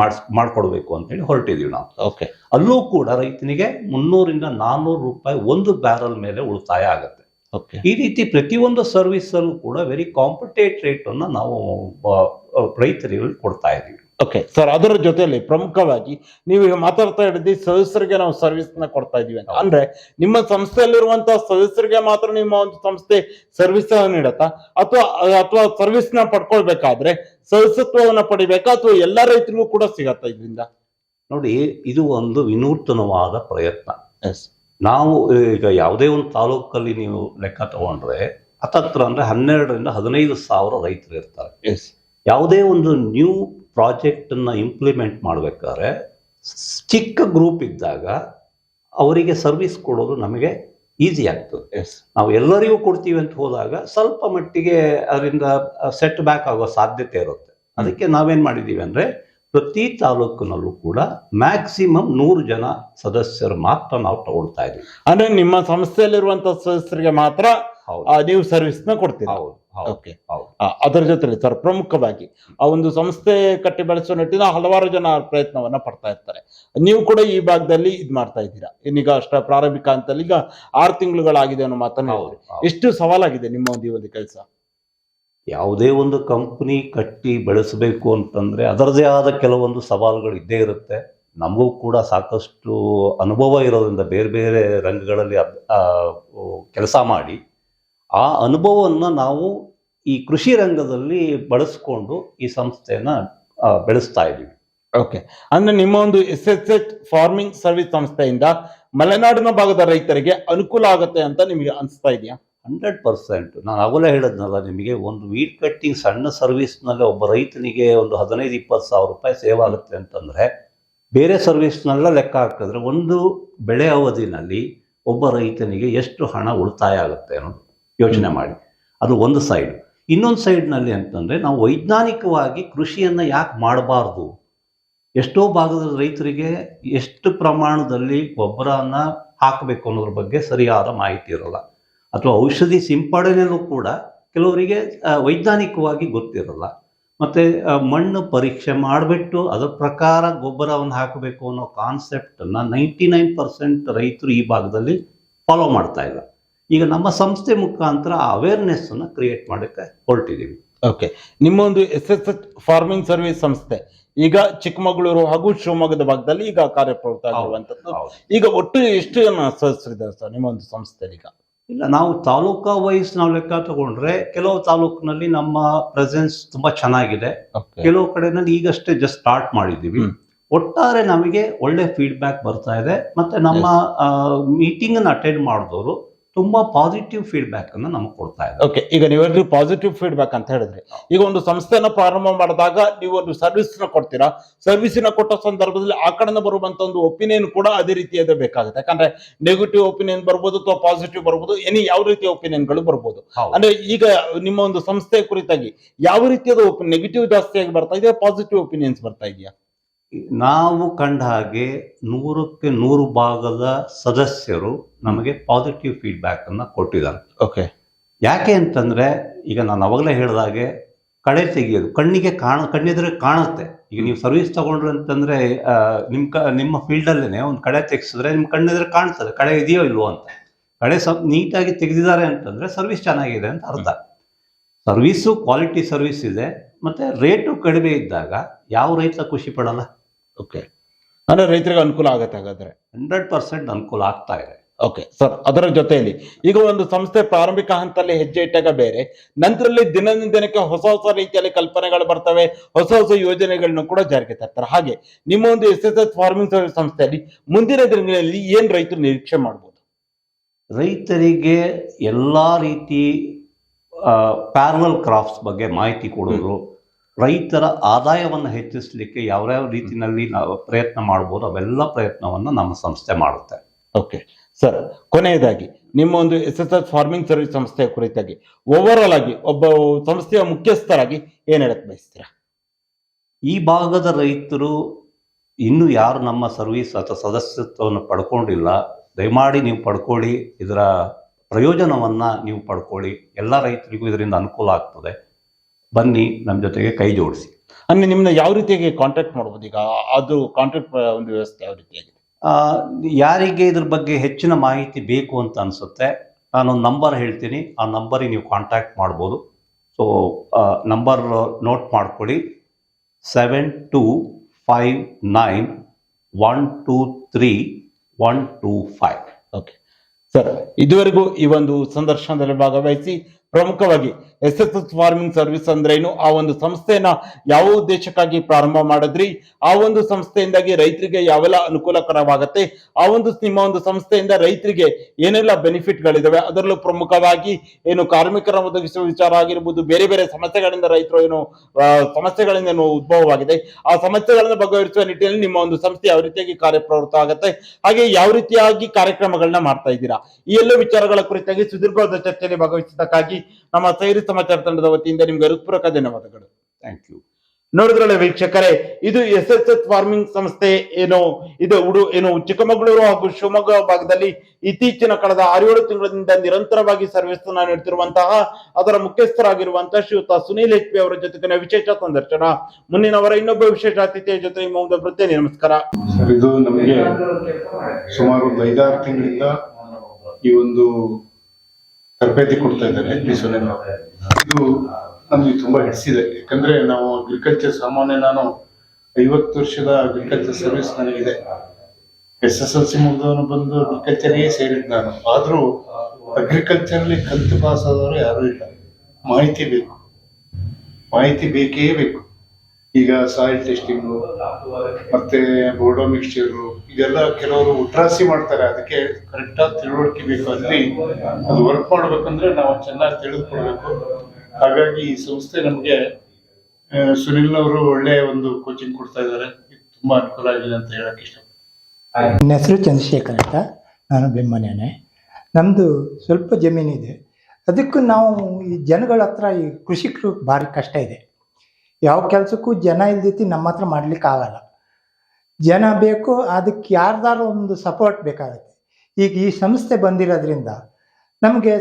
ಮಾಡಿಸ್ ಮಾಡ್ಕೊಡ್ಬೇಕು ಅಂತೇಳಿ ಹೊರಟಿದ್ದೀವಿ ನಾವು. ಓಕೆ. ಅಲ್ಲೂ ಕೂಡ ರೈತನಿಗೆ ಮುನ್ನೂರಿಂದ ನಾನ್ನೂರು ರೂಪಾಯಿ ಒಂದು ಬ್ಯಾರಲ್ ಮೇಲೆ ಉಳಿತಾಯ ಆಗುತ್ತೆ. ಓಕೆ. ಈ ರೀತಿ ಪ್ರತಿಯೊಂದು ಸರ್ವಿಸ್ ಅಲ್ಲೂ ಕೂಡ ವೆರಿ ಕಾಂಪಿಟೇಟ್ ರೇಟ್ ಅನ್ನ ನಾವು ರೈತರಿಗೆ ಕೊಡ್ತಾ ಇದ್ದೀವಿ ಓಕೆ ಸರ್ ಅದರ ಜೊತೆಯಲ್ಲಿ ಪ್ರಮುಖವಾಗಿ ನೀವು ಈಗ ಮಾತಾಡ್ತಾ ಇದ್ದೀವಿ ಸದಸ್ಯರಿಗೆ ನಾವು ಸರ್ವಿಸ್ನ ಕೊಡ್ತಾ ಇದೀವಿ ಅಂತ. ಅಂದ್ರೆ ನಿಮ್ಮ ಸಂಸ್ಥೆಯಲ್ಲಿರುವಂತಹ ಸದಸ್ಯರಿಗೆ ಮಾತ್ರ ನಿಮ್ಮ ಒಂದು ಸಂಸ್ಥೆ ಸರ್ವಿಸ್ ನೀಡತ್ತಾ? ಅಥವಾ ಅಥವಾ ಸರ್ವಿಸ್ನ ಪಡ್ಕೊಳ್ಬೇಕಾದ್ರೆ ಸದಸ್ಯತ್ವವನ್ನು ಪಡಿಬೇಕಾ? ಅಥವಾ ಎಲ್ಲ ರೈತರಿಗೂ ಕೂಡ ಸಿಗತ್ತಾ ಇದರಿಂದ? ನೋಡಿ ಇದು ಒಂದು ವಿನೂತನವಾದ ಪ್ರಯತ್ನ. ಎಸ್ ನಾವು ಈಗ ಯಾವುದೇ ಒಂದು ತಾಲೂಕಲ್ಲಿ ನೀವು ಲೆಕ್ಕ ತಗೊಂಡ್ರೆ ಹತ್ತತ್ರ ಅಂದ್ರೆ ಹನ್ನೆರಡರಿಂದ ಹದಿನೈದು ಸಾವಿರ ರೈತರು ಇರ್ತಾರೆ. ಎಸ್ ಯಾವುದೇ ಒಂದು ನ್ಯೂ ಪ್ರಾಜೆಕ್ಟ್ ಅನ್ನ ಇಂಪ್ಲಿಮೆಂಟ್ ಮಾಡ್ಬೇಕಾದ್ರೆ ಚಿಕ್ಕ ಗ್ರೂಪ್ ಇದ್ದಾಗ ಅವರಿಗೆ ಸರ್ವಿಸ್ ಕೊಡೋದು ನಮಗೆ ಈಸಿ ಆಗ್ತದೆ. ಎಸ್ ನಾವು ಎಲ್ಲರಿಗೂ ಕೊಡ್ತೀವಿ ಅಂತ ಹೋದಾಗ ಸ್ವಲ್ಪ ಮಟ್ಟಿಗೆ ಅದರಿಂದ ಸೆಟ್ ಬ್ಯಾಕ್ ಆಗೋ ಸಾಧ್ಯತೆ ಇರುತ್ತೆ. ಅದಕ್ಕೆ ನಾವೇನು ಮಾಡಿದ್ದೀವಿ ಅಂದ್ರೆ ಪ್ರತಿ ತಾಲೂಕಿನಲ್ಲೂ ಕೂಡ ಮ್ಯಾಕ್ಸಿಮಮ್ ನೂರು ಜನ ಸದಸ್ಯರು ಮಾತ್ರ ನಾವು ತಗೊಳ್ತಾ ಇದ್ದೀವಿ. ಅಂದ್ರೆ ನಿಮ್ಮ ಸಂಸ್ಥೆಯಲ್ಲಿರುವಂಥ ಸದಸ್ಯರಿಗೆ ಮಾತ್ರ ನೀವು ಸರ್ವಿಸ್ನ ಕೊಡ್ತೀರಾ. ಓಕೆ ಹೌದು ಅದರ ಜೊತೆಲಿ ಸರ್ ಪ್ರಮುಖವಾಗಿ ಆ ಒಂದು ಸಂಸ್ಥೆ ಕಟ್ಟಿ ಬೆಳೆಸುವ ನಿಟ್ಟಿನ ಹಲವಾರು ಜನ ಪ್ರಯತ್ನವನ್ನ ಪಡ್ತಾ ಇರ್ತಾರೆ. ನೀವು ಕೂಡ ಈ ಭಾಗದಲ್ಲಿ ಇದ್ ಮಾಡ್ತಾ ಇದ್ದೀರಾ. ಇನ್ನೀಗ ಅಷ್ಟ ಪ್ರಾರಂಭಿಕ ಅಂತಲ್ಲಿ ಈಗ ಆರು ತಿಂಗಳುಗಳಾಗಿದೆ ಅನ್ನೋ ಮಾತನ್ನ ಎಷ್ಟು ಸವಾಲಾಗಿದೆ ನಿಮ್ಮ ಒಂದು ಈ ಒಂದು ಕೆಲಸ? ಯಾವುದೇ ಒಂದು ಕಂಪ್ನಿ ಕಟ್ಟಿ ಬೆಳೆಸಬೇಕು ಅಂತಂದ್ರೆ ಅದರದೇ ಆದ ಕೆಲವೊಂದು ಸವಾಲುಗಳು ಇದ್ದೇ ಇರುತ್ತೆ. ನಮಗೂ ಕೂಡ ಸಾಕಷ್ಟು ಅನುಭವ ಇರೋದ್ರಿಂದ ಬೇರೆ ಬೇರೆ ರಂಗಗಳಲ್ಲಿ ಕೆಲಸ ಮಾಡಿ ಆ ಅನುಭವವನ್ನು ನಾವು ಈ ಕೃಷಿ ರಂಗದಲ್ಲಿ ಬಳಸ್ಕೊಂಡು ಈ ಸಂಸ್ಥೆಯನ್ನ ಬೆಳೆಸ್ತಾ ಇದ್ದೀವಿ. ಓಕೆ. ಅಂದ್ರೆ ನಿಮ್ಮ ಒಂದು S S H farming service ಸಂಸ್ಥೆಯಿಂದ ಮಲೆನಾಡಿನ ಭಾಗದ ರೈತರಿಗೆ ಅನುಕೂಲ ಆಗುತ್ತೆ ಅಂತ ನಿಮಗೆ ಅನಿಸ್ತಾ ಇದೆಯಾ? Hundred percent. ನಾನು ಆಗಲೇ ಹೇಳಿದ್ನಲ್ಲ ನಿಮಗೆ ಒಂದು ವೀಟ್ ಕಟ್ಟಿಂಗ್ ಸಣ್ಣ ಸರ್ವಿಸ್ನಲ್ಲಿ ಒಬ್ಬ ರೈತನಿಗೆ ಒಂದು ಹದಿನೈದು ಇಪ್ಪತ್ತು ಸಾವಿರ ರೂಪಾಯಿ ಸೇವ್ ಆಗುತ್ತೆ ಅಂತಂದ್ರೆ ಬೇರೆ ಸರ್ವಿಸ್ನೆಲ್ಲ ಲೆಕ್ಕ ಹಾಕಿದ್ರೆ ಒಂದು ಬೆಳೆ ಅವಧಿನಲ್ಲಿ ಒಬ್ಬ ರೈತನಿಗೆ ಎಷ್ಟು ಹಣ ಉಳಿತಾಯ ಆಗುತ್ತೆ ಅನ್ನೋದು. ಯೋಚನೆ ಮಾಡಿ. ಅದು ಒಂದು ಸೈಡ್ ಇನ್ನೊಂದು ಸೈಡ್ನಲ್ಲಿ ಅಂತಂದರೆ ನಾವು ವೈಜ್ಞಾನಿಕವಾಗಿ ಕೃಷಿಯನ್ನು ಯಾಕೆ ಮಾಡಬಾರ್ದು? ಎಷ್ಟೋ ಭಾಗದ ರೈತರಿಗೆ ಎಷ್ಟು ಪ್ರಮಾಣದಲ್ಲಿ ಗೊಬ್ಬರನ ಹಾಕಬೇಕು ಅನ್ನೋದ್ರ ಬಗ್ಗೆ ಸರಿಯಾದ ಮಾಹಿತಿ ಇರಲ್ಲ. ಅಥವಾ ಔಷಧಿ ಸಿಂಪಡಣೆಯಲ್ಲೂ ಕೂಡ ಕೆಲವರಿಗೆ ವೈಜ್ಞಾನಿಕವಾಗಿ ಗೊತ್ತಿರಲ್ಲ. ಮತ್ತು ಮಣ್ಣು ಪರೀಕ್ಷೆ ಮಾಡಿಬಿಟ್ಟು ಅದರ ಪ್ರಕಾರ ಗೊಬ್ಬರವನ್ನು ಹಾಕಬೇಕು ಅನ್ನೋ ಕಾನ್ಸೆಪ್ಟನ್ನು ನೈಂಟಿ ನೈನ್ ಪರ್ಸೆಂಟ್ ರೈತರು ಈ ಭಾಗದಲ್ಲಿ ಫಾಲೋ ಮಾಡ್ತಾ ಇಲ್ಲ ಈಗ ನಮ್ಮ ಸಂಸ್ಥೆ ಮುಖಾಂತರ ಅವೇರ್ನೆಸ್ ಅವೇರ್ನೆಸ್ಸನ್ನು ಕ್ರಿಯೇಟ್ ಮಾಡೋಕ್ಕೆ ಹೊರಟಿದ್ದೀವಿ ಓಕೆ ನಿಮ್ಮ ಒಂದು S S H farming service ಸಂಸ್ಥೆ. ಈಗ ಚಿಕ್ಕಮಗಳೂರು ಹಾಗೂ ಶಿವಮೊಗ್ಗದ ಭಾಗದಲ್ಲಿ ಈಗ ಕಾರ್ಯಪ್ರವೃತ್ತ ಆಗಿರುವಂತದ್ದು ಈಗ ಒಟ್ಟು ಎಷ್ಟು ಜನ ಸದಸ್ಯರಿದ್ದಾರೆ ಸರ್ ನಿಮ್ಮ ಒಂದು ಸಂಸ್ಥೆ ಈಗ? ಇಲ್ಲ ನಾವು ತಾಲೂಕಾ ವೈಸ್ ನಾವು ಲೆಕ್ಕ ತಗೊಂಡ್ರೆ ಕೆಲವು ತಾಲೂಕಿನಲ್ಲಿ ನಮ್ಮ ಪ್ರೆಸೆನ್ಸ್ ತುಂಬಾ ಚೆನ್ನಾಗಿದೆ. ಕೆಲವು ಕಡೆನಲ್ಲಿ ಈಗಷ್ಟೇ ಜಸ್ಟ್ ಸ್ಟಾರ್ಟ್ ಮಾಡಿದ್ದೀವಿ. ಒಟ್ಟಾರೆ ನಮಗೆ ಒಳ್ಳೆ ಫೀಡ್ಬ್ಯಾಕ್ ಬರ್ತಾ ಇದೆ. ಮತ್ತೆ ನಮ್ಮ ಮೀಟಿಂಗ್ ಅನ್ನು ಅಟೆಂಡ್ ಮಾಡಿದವರು ತುಂಬಾ ಪಾಸಿಟಿವ್ ಫೀಡ್ಬ್ಯಾಕ್ ಅನ್ನ ನಮಗೆ ಕೊಡ್ತಾ ಇದೆ ಓಕೆ ಈಗ ನೀವೆಲ್ಲರೂ ಪಾಸಿಟಿವ್ ಫೀಡ್ಬ್ಯಾಕ್ ಅಂತ ಹೇಳಿದ್ರಿ. ಈಗ ಒಂದು ಸಂಸ್ಥೆನ ಪ್ರಾರಂಭ ಮಾಡಿದಾಗ ನೀವು ಒಂದು ಸರ್ವಿಸ್ನ ಕೊಡ್ತೀರಾ? ಸರ್ವಿಸಿನ ಕೊಟ್ಟ ಸಂದರ್ಭದಲ್ಲಿ ಆ ಕಡೆಯಿಂದ ಬರುವಂತ ಒಂದು ಒಪಿನಿಯನ್ ಕೂಡ ಅದೇ ರೀತಿಯಾದ ಬೇಕಾಗುತ್ತೆ. ಯಾಕಂದ್ರೆ ನೆಗೆಟಿವ್ ಒಪಿನಿಯನ್ ಬರ್ಬೋದು ಅಥವಾ ಪಾಸಿಟಿವ್ ಬರ್ಬೋದು ಎನಿ ಯಾವ ರೀತಿಯ ಒಪಿನಿಯನ್ಗಳು ಬರ್ಬೋದು. ಅಂದ್ರೆ ಈಗ ನಿಮ್ಮ ಒಂದು ಸಂಸ್ಥೆ ಕುರಿತಾಗಿ ಯಾವ ರೀತಿಯಾದ ನೆಗೆಟಿವ್ ಜಾಸ್ತಿಯಾಗಿ ಬರ್ತಾ ಇದೆ ಪಾಸಿಟಿವ್ ಒಪಿನಿಯನ್ಸ್ ಬರ್ತಾ ಇದೆಯಾ? ನಾವು ಕಂಡ ಹಾಗೆ ನೂರಕ್ಕೆ ನೂರು ಭಾಗದ ಸದಸ್ಯರು ನಮಗೆ ಪಾಸಿಟಿವ್ ಫೀಡ್ಬ್ಯಾಕ್ ಅನ್ನ ಕೊಟ್ಟಿದ್ದಾರೆ. ಓಕೆ ಯಾಕೆ ಅಂತಂದ್ರೆ ಈಗ ನಾನು ಅವಾಗಲೇ ಹೇಳಿದಾಗೆ ಕಳೆ ತೆಗೆಯೋದು ಕಣ್ಣಿಗೆ ಕಾಣ ಕಣ್ಣಿದ್ರೆ ಕಾಣುತ್ತೆ. ಈಗ ನೀವು ಸರ್ವಿಸ್ ತಗೊಂಡ್ರೆ ಅಂತಂದ್ರೆ ನಿಮ್ಮ ನಿಮ್ ಕ ನಿಮ್ಮ ಫೀಲ್ಡಲ್ಲೇನೆ ಒಂದು ಕಳೆ ತೆಗೆಸಿದ್ರೆ ನಿಮ್ಮ ಕಣ್ಣಿದ್ರೆ ಕಾಣ್ತದೆ ಕಳೆ ಇದೆಯೋ ಇಲ್ವೋ ಅಂತ. ಕಳೆ ಸ್ವಲ್ಪ ನೀಟಾಗಿ ತೆಗೆದಿದ್ದಾರೆ ಅಂತಂದ್ರೆ ಸರ್ವಿಸ್ ಚೆನ್ನಾಗಿದೆ ಅಂತ ಅರ್ಥ. ಸರ್ವಿಸು ಕ್ವಾಲಿಟಿ ಸರ್ವಿಸ್ ಇದೆ ಮತ್ತೆ ರೇಟು ಕಡಿಮೆ ಇದ್ದಾಗ ಯಾವ ರೈತ ಖುಷಿ ಪಡಲ್ಲ? ಓಕೆ ಅಂದರೆ ರೈತರಿಗೆ ಅನುಕೂಲ ಆಗುತ್ತೆ ಹಾಗಾದ್ರೆ? ಹಂಡ್ರೆಡ್ ಪರ್ಸೆಂಟ್ ಅನುಕೂಲ ಆಗ್ತಾ ಇದೆ. ಓಕೆ ಸರ್ ಅದರ ಜೊತೆಯಲ್ಲಿ ಈಗ ಒಂದು ಸಂಸ್ಥೆ ಪ್ರಾರಂಭಿಕ ಹಂತದಲ್ಲಿ ಹೆಜ್ಜೆ ಇಟ್ಟಾಗ ಬೇರೆ. ನಂತರಲ್ಲಿ ದಿನದಿಂದ ದಿನಕ್ಕೆ ಹೊಸ ಹೊಸ ರೀತಿಯಲ್ಲಿ ಕಲ್ಪನೆಗಳು ಬರ್ತವೆ ಹೊಸ ಹೊಸ ಯೋಜನೆಗಳನ್ನು ಕೂಡ ಜಾರಿಗೆ ತರ್ತಾರೆ. ಹಾಗೆ ನಿಮ್ಮ ಒಂದು S S S farming service ಸಂಸ್ಥೆಯಲ್ಲಿ ಮುಂದಿನ ದಿನಗಳಲ್ಲಿ ಏನು ರೈತರು ನಿರೀಕ್ಷೆ ಮಾಡ್ಬೋದು? ರೈತರಿಗೆ ಎಲ್ಲ ರೀತಿ ಪ್ಯಾರಲಲ್ ಕ್ರಾಫ್ಟ್ಸ್ ಬಗ್ಗೆ ಮಾಹಿತಿ ಕೊಡೋದು ರೈತರ ಆದಾಯವನ್ನು ಹೆಚ್ಚಿಸಲಿಕ್ಕೆ ಯಾವ್ಯಾವ ರೀತಿಯಲ್ಲಿ ನಾವು ಪ್ರಯತ್ನ ಮಾಡ್ಬೋದು ಅವೆಲ್ಲ ಪ್ರಯತ್ನವನ್ನು ನಮ್ಮ ಸಂಸ್ಥೆ ಮಾಡುತ್ತೆ. ಓಕೆ ಸರ್ ಕೊನೆಯದಾಗಿ ನಿಮ್ಮ ಒಂದು S S S farming service ಸಂಸ್ಥೆಯ ಕುರಿತಾಗಿ ಓವರ್ ಆಲ್ ಆಗಿ ಒಬ್ಬ ಸಂಸ್ಥೆಯ ಮುಖ್ಯಸ್ಥರಾಗಿ ಏನ್ ಹೇಳಕ್ ಬಯಸ್ತೀರಾ? ಈ ಭಾಗದ ರೈತರು ಇನ್ನು ಯಾರು ನಮ್ಮ ಸರ್ವಿಸ್ ಅಥವಾ ಸದಸ್ಯತ್ವವನ್ನು ಪಡ್ಕೊಂಡಿಲ್ಲ. ದಯಮಾಡಿ ನೀವು ಪಡ್ಕೊಳ್ಳಿ ಇದರ ಪ್ರಯೋಜನವನ್ನು ನೀವು ಪಡ್ಕೊಳ್ಳಿ. ಎಲ್ಲ ರೈತರಿಗೂ ಇದರಿಂದ ಅನುಕೂಲ ಆಗ್ತದೆ. ಬನ್ನಿ ನಮ್ಮ ಜೊತೆಗೆ ಕೈ ಜೋಡಿಸಿ. ಅಂದರೆ ನಿಮ್ಮನ್ನ ಯಾವ ರೀತಿಯಾಗಿ ಕಾಂಟ್ಯಾಕ್ಟ್ ಮಾಡ್ಬೋದು? ಈಗ ಅದು ಕಾಂಟ್ಯಾಕ್ಟ್ ಒಂದು ವ್ಯವಸ್ಥೆ ಯಾವ ರೀತಿಯಾಗಿದೆ? ಆ, ಯಾರಿಗೆ ಇದ್ರ ಬಗ್ಗೆ ಹೆಚ್ಚಿನ ಮಾಹಿತಿ ಬೇಕು ಅಂತ ಅನಿಸುತ್ತೆ ನಾನೊಂದು ನಂಬರ್ ಹೇಳ್ತೀನಿ ಆ ನಂಬರಿಗೆ ನೀವು ಕಾಂಟ್ಯಾಕ್ಟ್ ಮಾಡ್ಬೋದು. ಸೊ ನಂಬರ್ ನೋಟ್ ಮಾಡ್ಕೊಳ್ಳಿ. Seven two five nine one two three one two five okay sir ಇದುವರೆಗೂ ಈ ಒಂದು ಸಂದರ್ಶನದಲ್ಲಿ ಭಾಗವಹಿಸಿ ಪ್ರಮುಖವಾಗಿ S S S farming service ಅಂದ್ರೆ ಏನು? ಆ ಒಂದು ಸಂಸ್ಥೆನ ಯಾವ ಉದ್ದೇಶಕ್ಕಾಗಿ ಪ್ರಾರಂಭ ಮಾಡಿದ್ರಿ? ಆ ಒಂದು ಸಂಸ್ಥೆಯಿಂದಾಗಿ ರೈತರಿಗೆ ಯಾವೆಲ್ಲ ಅನುಕೂಲಕರವಾಗತ್ತೆ? ಆ ಒಂದು ನಿಮ್ಮ ಒಂದು ಸಂಸ್ಥೆಯಿಂದ ರೈತರಿಗೆ ಏನೆಲ್ಲ ಬೆನಿಫಿಟ್ ಗಳಿದಾವೆ ಅದರಲ್ಲೂ ಪ್ರಮುಖವಾಗಿ ಏನು ಕಾರ್ಮಿಕರ ಒದಗಿಸುವ ವಿಚಾರ ಆಗಿರ್ಬೋದು, ಬೇರೆ ಬೇರೆ ಸಮಸ್ಯೆಗಳಿಂದ ರೈತರು ಏನು ಸಮಸ್ಯೆಗಳಿಂದ ಏನು ಉದ್ಭವವಾಗಿದೆ. ಆ ಸಮಸ್ಯೆಗಳನ್ನು ಬಗೆಹರಿಸುವ ನಿಟ್ಟಿನಲ್ಲಿ ನಿಮ್ಮ ಒಂದು ಸಂಸ್ಥೆ ಯಾವ ರೀತಿಯಾಗಿ ಕಾರ್ಯಪ್ರವೃತ್ತ ಆಗುತ್ತೆ? ಹಾಗೆ ಯಾವ ರೀತಿಯಾಗಿ ಕಾರ್ಯಕ್ರಮಗಳನ್ನ ಮಾಡ್ತಾ ಇದ್ದೀರಾ? ಈ ಎಲ್ಲ ವಿಚಾರಗಳ ಕುರಿತಾಗಿ ಸುದೀರ್ಘವಾದ ಚರ್ಚೆಯಲ್ಲಿ ಭಾಗವಹಿಸಿದ್ದಕ್ಕಾಗಿ ನಮ್ಮ ಸೈರಿ ಸಮಾಚಾರ ತಂಡದ ವತಿಯಿಂದ ನಿಮ್ಗೆ ಹೃತ್ಪೂರ್ವಕ ಧನ್ಯವಾದಗಳು. ಥ್ಯಾಂಕ್ ಯು ನೋಡಿದ್ರಲ್ಲ ವೀಕ್ಷಕರೇ ಇದು ಎಸ್ ಎಸ್ ಎಸ್ ಫಾರ್ಮಿಂಗ್ ಸಂಸ್ಥೆ ಏನು ಇದು ಉಡು ಏನು ಚಿಕ್ಕಮಗಳೂರು ಹಾಗೂ ಶಿವಮೊಗ್ಗ ಭಾಗದಲ್ಲಿ ಇತ್ತೀಚಿನ ಕಳೆದ ಆರೇಳು ತಿಂಗಳಿಂದ ನಿರಂತರವಾಗಿ ಸರ್ವಿಸ್ ನೀಡುತ್ತಿರುವಂತಹ ಅದರ ಮುಖ್ಯಸ್ಥರಾಗಿರುವಂತಹ ಶ್ರೀಯುತ ಸುನೀಲ್ ಎಚ್ ಪಿ ಅವರ ಜೊತೆಗಿನ ವಿಶೇಷ ಸಂದರ್ಶನ. ಮುಂದಿನವರ ಇನ್ನೊಬ್ಬ ವಿಶೇಷ ಅತಿಥಿಯ ಜೊತೆ ನಿಮ್ಮ ಮುಂದೆ ಬರುತ್ತೇನೆ. ನಮಸ್ಕಾರ. ಇದು ನಮಗೆ ಸುಮಾರು ಒಂದು ಐದಾರು ತಿಂಗಳಿಂದ ಈ ಒಂದು ತರಬೇತಿ ಕೊಡ್ತಾ ಇದ್ದಾರೆ. ಪಿ. ಇದು ನಮಗೆ ತುಂಬಾ ಹಿಡಿಸಿದೆ ಯಾಕಂದ್ರೆ ನಾವು ಅಗ್ರಿಕಲ್ಚರ್ ಸಾಮಾನ್ಯ ನಾನು ಐವತ್ತು ವರ್ಷದ ಅಗ್ರಿಕಲ್ಚರ್ ಸರ್ವಿಸ್ ನನಗಿದೆ ಎಸ್ ಎಸ್ ಎಲ್ ಸಿ ಮುಗಿದವನು ಬಂದು ಅಗ್ರಿಕಲ್ಚರ್ಗೆ ಸೇರಿದ್ ನಾನು. ಆದರೂ ಅಗ್ರಿಕಲ್ಚರ್ ಅಲ್ಲಿ ಕಲ್ತು ಪಾಸ್ ಆದವರು ಯಾರು ಇಲ್ಲ. ಮಾಹಿತಿ ಬೇಕು. ಮಾಹಿತಿ ಬೇಕೇ ಬೇಕು. ಈಗ ಸಾಯಿಲ್ ಟೆಸ್ಟಿಂಗು ಮತ್ತೆ ಬೋರ್ಡೋ ಮಿಕ್ಸ್ಚರು ಇದೆಲ್ಲ ಕೆಲವರು ಉಟ್ರಾಸಿ ಮಾಡ್ತಾರೆ. ಅದಕ್ಕೆ ಕರೆಕ್ಟಾಗಿ ತಿಳುವಳಿಕೆ ಬೇಕು. ಅಲ್ಲಿ ಅದು ವರ್ಕ್ ಮಾಡ್ಬೇಕಂದ್ರೆ ನಾವು ಚೆನ್ನಾಗಿ ತಿಳಿದುಕೊಳ್ಬೇಕು. ಹಾಗಾಗಿ ಈ ಸಂಸ್ಥೆ ನಮಗೆ ಸುನಿಲ್ ಅವರು ಒಳ್ಳೆ ಒಂದು ಕೋಚಿಂಗ್ ಕೊಡ್ತಾ ಇದ್ದಾರೆ. ಇದು ತುಂಬಾ ಅನುಕೂಲ ಆಗಿದೆ ಅಂತ ಹೇಳಕ್ ಇಷ್ಟ. ನನ್ನ ಹೆಸರು ಚಂದ್ರಶೇಖರ್ ಅಂತ. ನಾನು ಬೆಮ್ಮನೇನೆ. ನಮ್ದು ಸ್ವಲ್ಪ ಜಮೀನಿದೆ. ಅದಕ್ಕೂ ನಾವು ಈ ಜನಗಳ ಹತ್ರ ಈ ಕೃಷಿಕರು ಭಾರಿ ಕಷ್ಟ ಇದೆ. ಯಾವ ಕೆಲಸಕ್ಕೂ ಜನ ಇಲ್ದೈತಿ ನಮ್ಮ ಹತ್ರ ಮಾಡ್ಲಿಕ್ಕೆ ಆಗಲ್ಲ ಜನ ಬೇಕು, ಅದಕ್ಕೆ ಯಾರ್ದಾರು ಒಂದು ಸಪೋರ್ಟ್ ಬೇಕಾಗುತ್ತೆ. ಈಗ ಈ ಸಂಸ್ಥೆ ಬಂದಿರೋದ್ರಿಂದ ನಮಗೆ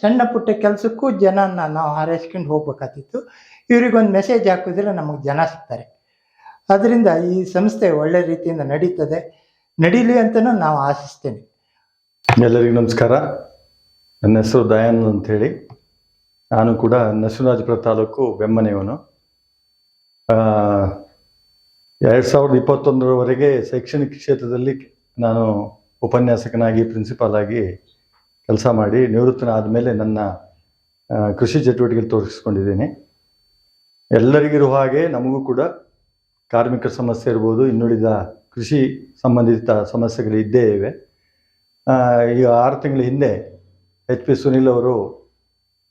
ಸಣ್ಣ ಪುಟ್ಟ ಕೆಲಸಕ್ಕೂ ಜನನ ನಾವು ಹಾರೈಸ್ಕೊಂಡು ಹೋಗ್ಬೇಕಾಗ್ತಿತ್ತು. ಇವ್ರಿಗೊಂದು ಮೆಸೇಜ್ ಹಾಕಿದ್ರೆ ನಮಗೆ ಜನ ಸಿಗ್ತಾರೆ. ಅದರಿಂದ ಈ ಸಂಸ್ಥೆ ಒಳ್ಳೆ ರೀತಿಯಿಂದ ನಡೀತದೆ. ನಡೀಲಿ ಅಂತಲೂ ನಾವು ಆಶಿಸ್ತೇನೆ. ಎಲ್ಲರಿಗೂ ನಮಸ್ಕಾರ. ನನ್ನ ಹೆಸರು ದಯಾನಂದ್ ಅಂತೇಳಿ. ನಾನು ಕೂಡ ನರಸಿಂಹರಾಜಪುರ ತಾಲೂಕು ಬೆಮ್ಮನೆಯವನು ಎರಡು ಸಾವಿರದ ಇಪ್ಪತ್ತೊಂದರವರೆಗೆ ಶೈಕ್ಷಣಿಕ ಕ್ಷೇತ್ರದಲ್ಲಿ ನಾನು ಉಪನ್ಯಾಸಕನಾಗಿ ಪ್ರಿನ್ಸಿಪಾಲ್ ಆಗಿ ಕೆಲಸ ಮಾಡಿ ನಿವೃತ್ತನಾದ ಮೇಲೆ ನನ್ನ ಕೃಷಿ ಚಟುವಟಿಕೆ ತೋರಿಸ್ಕೊಂಡಿದ್ದೀನಿ. ಎಲ್ಲರಿಗಿರುವ ಹಾಗೆ ನಮಗೂ ಕೂಡ ಕಾರ್ಮಿಕರ ಸಮಸ್ಯೆ ಇರ್ಬೋದು, ಇನ್ನುಳಿದ ಕೃಷಿ ಸಂಬಂಧಿತ ಸಮಸ್ಯೆಗಳು ಇದ್ದೇ ಇವೆ. ಈಗ ಆರು ತಿಂಗಳ ಹಿಂದೆ ಎಚ್ ಪಿ ಸುನಿಲ್ ಅವರು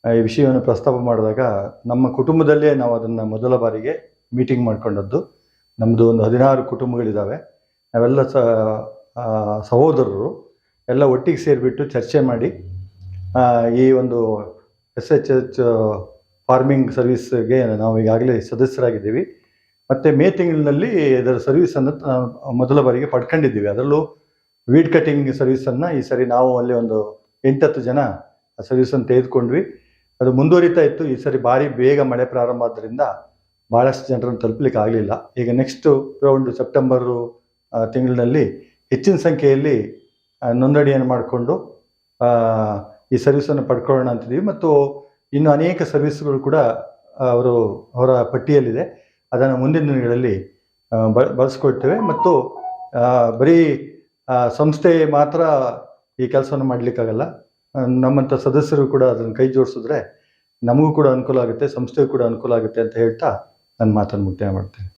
ಈ ವಿಷಯವನ್ನು ಪ್ರಸ್ತಾಪ ಮಾಡಿದಾಗ ನಮ್ಮ ಕುಟುಂಬದಲ್ಲೇ ನಾವು ಅದನ್ನು ಮೊದಲ ಬಾರಿಗೆ ಮೀಟಿಂಗ್ ಮಾಡ್ಕೊಂಡದ್ದು. ನಮ್ಮದು ಒಂದು ಹದಿನಾರು ಕುಟುಂಬಗಳಿದ್ದಾವೆ ನಾವೆಲ್ಲ ಸ ಸಹೋದರರು. ಎಲ್ಲ ಒಟ್ಟಿಗೆ ಸೇರಿಬಿಟ್ಟು ಚರ್ಚೆ ಮಾಡಿ ಈ ಒಂದು ಎಸ್ ಎಚ್ ಎಚ್ ಫಾರ್ಮಿಂಗ್ ಸರ್ವಿಸ್ಗೆ ನಾವು ಈಗಾಗಲೇ ಸದಸ್ಯರಾಗಿದ್ದೀವಿ. ಮತ್ತು ಮೇ ತಿಂಗಳಿನಲ್ಲಿ ಇದರ ಸರ್ವಿಸನ್ನು ಮೊದಲ ಬಾರಿಗೆ ಪಡ್ಕೊಂಡಿದ್ದೀವಿ. ಅದರಲ್ಲೂ ವೀಡ್ ಕಟಿಂಗ್ ಸರ್ವಿಸನ್ನು ಈ ಸರಿ ನಾವು ಅಲ್ಲಿ ಒಂದು ಎಂಟತ್ತು ಜನ ಸರ್ವಿಸನ್ನು ತೆಗೆದುಕೊಂಡ್ವಿ. ಅದು ಮುಂದುವರಿತಾ ಇತ್ತು. ಈ ಸರಿ ಭಾರಿ ಬೇಗ ಮಳೆ ಪ್ರಾರಂಭ ಆದ್ದರಿಂದ ಭಾಳಷ್ಟು ಜನರನ್ನು ತಲುಪಲಿಕ್ಕೆ ಆಗಲಿಲ್ಲ ಈಗ ನೆಕ್ಸ್ಟು ಒಂದು ಸೆಪ್ಟೆಂಬರು ತಿಂಗಳಿನಲ್ಲಿ ಹೆಚ್ಚಿನ ಸಂಖ್ಯೆಯಲ್ಲಿ ನೋಂದಣಿಯನ್ನು ಮಾಡಿಕೊಂಡು ಈ ಸರ್ವಿಸನ್ನು ಪಡ್ಕೊಳ್ಳೋಣ ಅಂತಿದ್ದೀವಿ. ಮತ್ತು ಇನ್ನು ಅನೇಕ ಸರ್ವಿಸ್ಗಳು ಕೂಡ ಅವರು ಅವರ ಪಟ್ಟಿಯಲ್ಲಿದೆ. ಅದನ್ನು ಮುಂದಿನ ದಿನಗಳಲ್ಲಿ ಬ, ಬಳಸ್ಕೊಳ್ತೇವೆ. ಮತ್ತು ಬರೀ ಸಂಸ್ಥೆ ಮಾತ್ರ ಈ ಕೆಲಸವನ್ನು ಮಾಡಲಿಕ್ಕಾಗಲ್ಲ. ನಮ್ಮಂಥ ಸದಸ್ಯರು ಕೂಡ ಅದನ್ನು ಕೈ ಜೋಡಿಸಿದ್ರೆ ನಮಗೂ ಕೂಡ ಅನುಕೂಲ ಆಗುತ್ತೆ, ಸಂಸ್ಥೆಗೂ ಕೂಡ ಅನುಕೂಲ ಆಗುತ್ತೆ ಅಂತ ಹೇಳ್ತಾ ನನ್ನ ಮಾತನ್ನು ಮುಕ್ತಾಯ ಮಾಡ್ತೇನೆ